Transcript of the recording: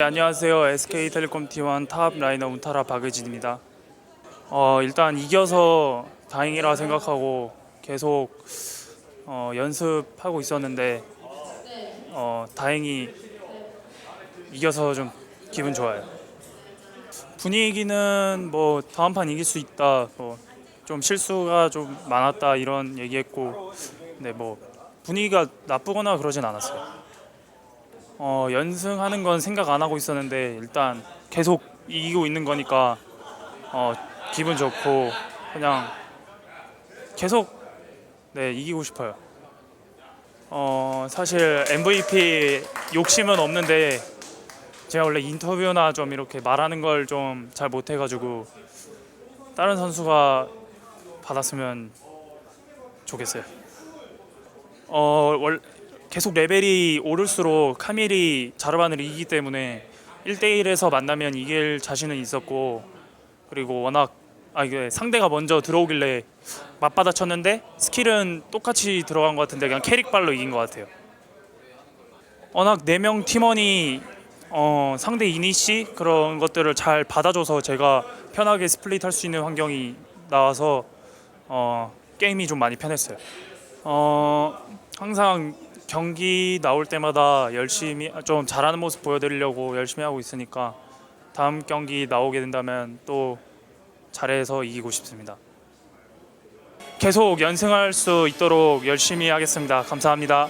네, 안녕하세요. SK텔레콤 T1 탑 라이너 운타라 박의진입니다. 어, 일단 이겨서 다행이라 생각하고 계속 어, 연습하고 있었는데 어, 다행히 이겨서 좀 기분 좋아요. 분위기는 뭐 다음 판 이길 수 있다. 뭐 좀 실수가 좀 많았다 이런 얘기했고, 근데 뭐 분위기가 나쁘거나 그러진 않았어요. 어, 연승하는 건 생각 안 하고 있었는데 일단 계속 이기고 있는 거니까 어, 기분 좋고 그냥 계속 네 이기고 싶어요. 어, 사실 MVP 욕심은 없는데 제가 원래 인터뷰나 좀 이렇게 말하는 걸 좀 잘 못해가지고 다른 선수가 받았으면 좋겠어요. 어, 월, 계속 레벨이 오를수록 카밀이 자르반을 이기기 때문에 1대1에서 만나면 이길 자신은 있었고 그리고 워낙 아 이게 상대가 먼저 들어오길래 맞받아 쳤는데 스킬은 똑같이 들어간 것 같은데 그냥 캐릭발로 이긴 것 같아요. 워낙 4명 팀원이 어, 상대 이니시 그런 것들을 잘 받아줘서 제가 편하게 스플릿 할 수 있는 환경이 나와서 어, 게임이 좀 많이 편했어요. 어, 항상 경기 나올 때마다 열심히 좀 잘하는 모습 보여드리려고 열심히 하고 있으니까 다음 경기 나오게 된다면 또 잘해서 이기고 싶습니다. 계속 연승할 수 있도록 열심히 하겠습니다. 감사합니다.